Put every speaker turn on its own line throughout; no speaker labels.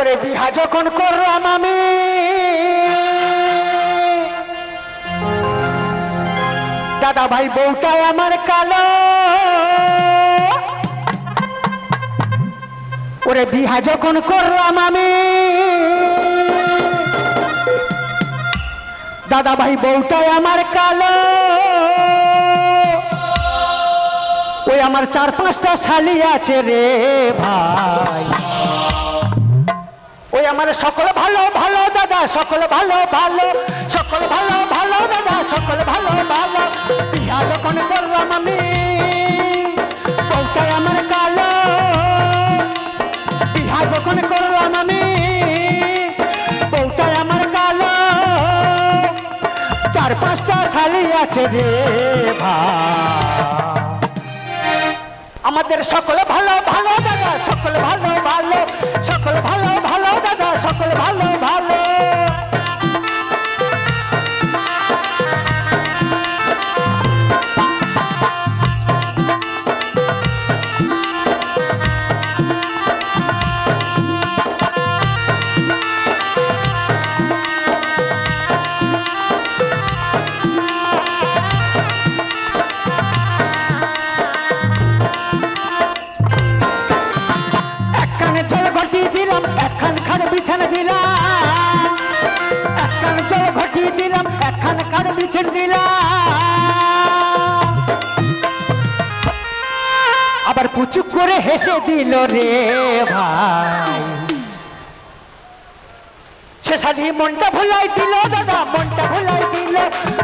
ওরে বিহা যখন করলাম আমি। দাদা ভাই বউটাই আমার কালো। ওরে বিহা যখন করলাম আমি। দাদা ভাই বউটাই আমার কালো। ওই আমার চার পাঁচটা শালি আছে রে ভাই। আমার সকল ভালো ভালো দাদা, সকল ভালো ভালো, সকল ভালো ভালো দাদা, সকল ভালো ভালো। বিয়া যখন করলাম আমি, বউটাই আমার কালো। বিয়া যখন করলাম আমি, বউটাই আমার কালো। চার পাঁচটা শালি আছে রে ভা আমাদের সকল ভালো জল ঘটি দিলাম একখান বিছান দিলাম। আবার পুচুক করে হেসে দিল রে ভাই। সে শালি মনটা ভুলাই দিল দাদা, মনটা ভুলাই দিল,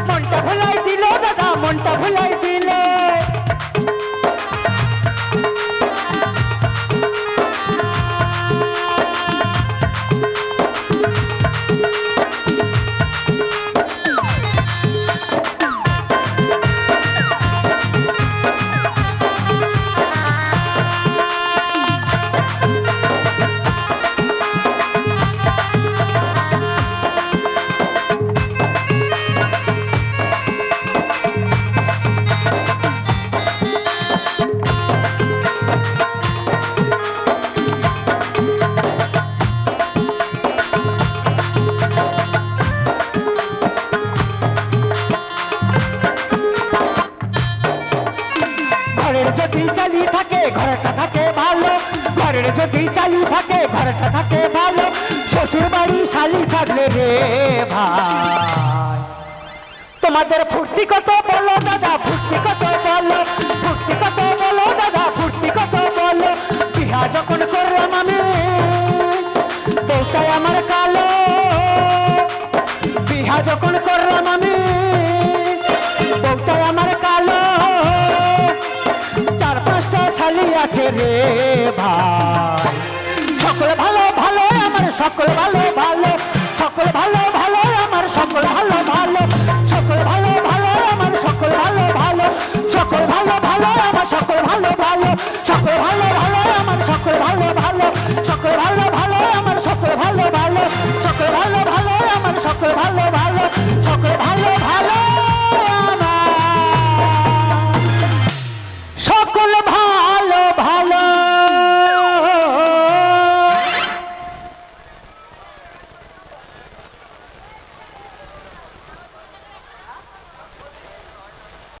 মনটা ভুলাই দিল দাদা, মনটা ভুলাই ঘরের যদি চালি থাকে, ঘরটা থাকে ভালো। ঘরের যদি চালি থাকে, ঘরটা থাকে ভালো। শ্বশুর বাড়ি শালি থাকলে রে ভাই। তোমাদের ফুর্তি কত বলো, দাদা, ফুর্তি কত বলো? সকল ভালো